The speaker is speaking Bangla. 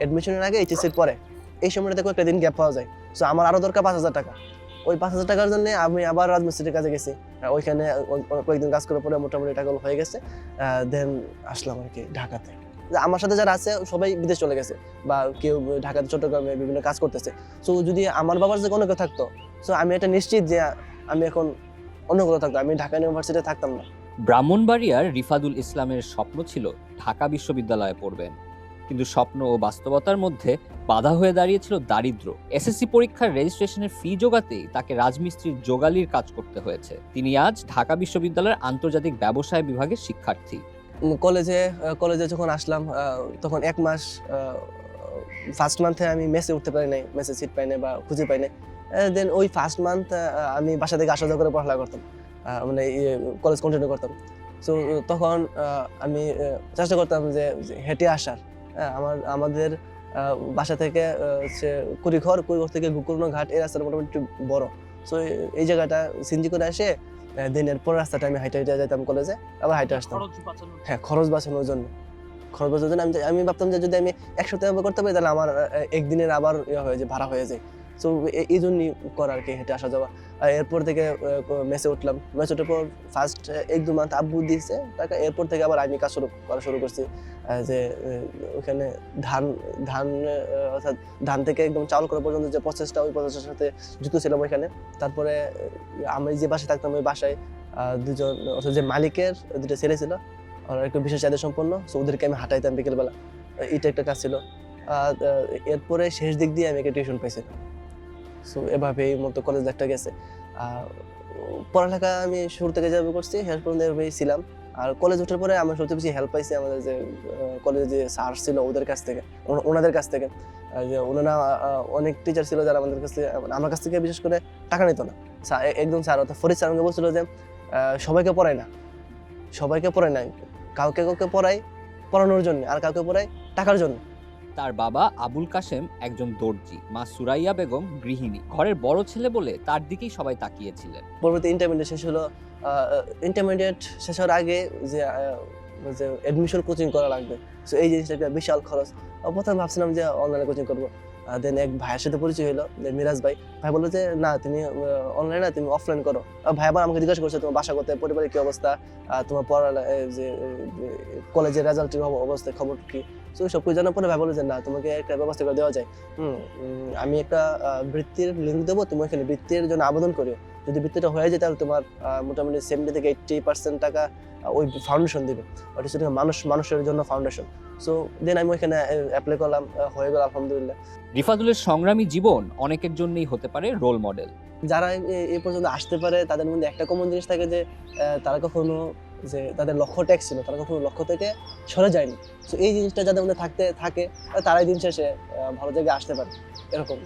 অ্যাডমিশনের আগে এইচএসসির পরে। এই সময়টাতে কয়েকটা দিন গ্যাপ পাওয়া যায়। সো আমার আরও দরকার পাঁচ হাজার টাকা। ওই পাঁচ হাজার টাকার জন্য আমি আবার রাজমিস্ত্রির কাছে গেছি। ওইখানে কয়েকদিন কাজ করার পরে মোটামুটি টাকাগুলো হয়ে গেছে। দেন আসলাম আর কি ঢাকাতে। আমার সাথে যারা আছে, সবাই বিদেশ চলে গেছে বা কেউ ঢাকাতে, চট্টগ্রামে বিভিন্ন কাজ করতেছে। সো যদি আমার বাবার যে কোনো কেউ থাকতো সো আমি এটা নিশ্চিত যে আমি এখন অন্য কোথাও থাকতাম। আমি ঢাকা ইউনিভার্সিটিতে থাকতাম না। ব্রাহ্মণবাড়িয়ার রিফাদুল ইসলামের স্বপ্ন ছিল ঢাকা বিশ্ববিদ্যালয়ে পড়বেন। কিন্তু স্বপ্ন ও বাস্তবতার মধ্যে বাধা হয়ে দাঁড়িয়েছিল দারিদ্র। এসএসসি পরীক্ষার রেজিস্ট্রেশনের ফি জোগাতেই তাকে রাজমিস্ত্রির জোগালির কাজ করতে হয়েছে। তিনি আজ ঢাকা বিশ্ববিদ্যালয়ের আন্তর্জাতিক ব্যবসায় বিভাগের শিক্ষার্থী। কলেজে কলেজে যখন আসলাম তখন এক মাস ফার্স্ট মান্থে আমি মেসে উঠতে পারি নাই মেসে সিট পাই নাই বা খুঁজে পাই নাই। দেন ওই ফার্স্ট মান্থ আমি বাসা থেকে আসা করে পড়াশোনা করতাম। মানে কলেজ কন্টিনিউ করতাম। সো তখন আমি চেষ্টা করতাম যে হেঁটে আসার। আমার আমাদের বাসা থেকে হচ্ছে কুড়িঘর কুড়িঘর থেকে গুকুর্ণ ঘাট এই রাস্তাটা মোটামুটি একটু বড়। সো এই জায়গাটা সিনজি করে আসে দিনের পর রাস্তাটা আমি হাইটে হাইটে যেতাম কলেজে আবার হাইটে আসতাম। হ্যাঁ খরচ বাঁচানোর জন্য। খরচ বাঁচানোর জন্য আমি আমি ভাবতাম যে যদি আমি একসাথে করতে পারি তাহলে আমার একদিনের আবার ইয়ে হয়ে যায় ভাড়া হয়ে যায়। সো এই জন্যই করা আর কি হেঁটে আসা যাওয়া। আর এরপর থেকে মেসে উঠলাম। মেসে উঠার পর ফার্স্ট এক দু মান্থ আব্বু দিয়েছে। টাকা এরপর থেকে আবার আমি কাজ শুরু, করা শুরু করছি। যে ওখানে ধান ধান অর্থাৎ ধান থেকে একদম চাউল করা পর্যন্ত যে প্রসেসটা ওই প্রসেসের সাথে যুক্ত ছিলাম ওইখানে। তারপরে আমি যে বাসায় থাকতাম, ওই বাসায় দুজন, অর্থাৎ যে মালিকের দুটো ছেলে ছিল, ওরা একটু বিশেষ চাহিদা সম্পন্ন। সো ওদেরকে আমি হাঁটাইতাম বিকেলবেলা। এটা একটা কাজ ছিল। এরপরে শেষ দিক দিয়ে আমি একটা টিউশন পাইছিলাম সো এভাবে এই মতো কলেজ একটা গেছে। পড়ালেখা আমি শুরু থেকে যেভাবে করছি, শেষ পর্যন্ত এভাবেই ছিলাম। আর কলেজ ওঠার পরে আমার সবচেয়ে বেশি হেল্প পাইছি আমাদের যে কলেজে যে স্যার ছিল ওদের কাছ থেকে ওনাদের কাছ থেকে। যে ওনারা অনেক টিচার ছিল যারা আমাদের কাছে আমার কাছ থেকে বিশেষ করে টাকা নিত না। একদম স্যার অর্থাৎ ফরিদ স্যার আমাকে বলছিল যে সবাইকে পড়ায় না। সবাইকে পড়ায় না। কাউকে কাউকে পড়াই পড়ানোর জন্য, আর কাউকে পড়াই টাকার জন্য। তার বাবা আবুল কাশেম একজন দর্জি, মা সুরাইয়া বেগম গৃহিণী। ঘরের বড় ছেলে বলে তার দিকেই সবাই তাকিয়েছিলেন। পরবর্তী ইন্টারমিডিয়েট শেষ হলো ইন্টারমিডিয়েট শেষ হওয়ার আগে যে যে অ্যাডমিশন কোচিং করা লাগবে। সো এই জিনিসটা একটা বিশাল খরচ। প্রথমে ভাবছিলাম যে অনলাইনে কোচিং করব। দেন এক ভাইয়ের সাথে পরিচয় হলো মিরাজ ভাই। ভাই বলল যে, না, তুমি অনলাইনে তুমি অফলাইন করো। ভাই আবার আমাকে জিজ্ঞাসা করছে, তোমার বাসা কোথায়? পরিবারের কি অবস্থা? তোমার পড়া যে কলেজের রেজাল্টের অবস্থা, খবর কি? তো সব কিছু জানার পরে ভাই বলল যে না তোমাকে একটা ব্যবস্থা করে দেওয়া যায়। হুম আমি একটা বৃত্তির লিঙ্ক দেবো তুমি ওখানে বৃত্তির জন্য আবেদন করিও। যদি বৃত্তিটা হয়ে যায় তাহলে তোমার মোটামুটি সেভেন্টি থেকে এইট্টি পার্সেন্ট টাকা ওই ফাউন্ডেশন দিবে। ওটা হচ্ছে মানুষ মানুষের জন্য ফাউন্ডেশন সো দেন আমি ওইখানে অ্যাপ্লাই করলাম হয়ে গেল আলহামদুলিল্লাহ। রিফাদুলের সংগ্রামী জীবন অনেকের জন্যই হতে পারে রোল মডেল যারা এ পর্যন্ত আসতে পারে তাদের মধ্যে একটা কমন জিনিস থাকে যে তারা কখনো যে তাদের লক্ষ্য ট্যাক্স ছিল, তারা কখনো লক্ষ্য থেকে সরে যায়নি। তো এই জিনিসটা যাদের মধ্যে থাকতে, থাকে তারাই দিন শেষে ভালো জায়গায় আসতে পারে। এরকম।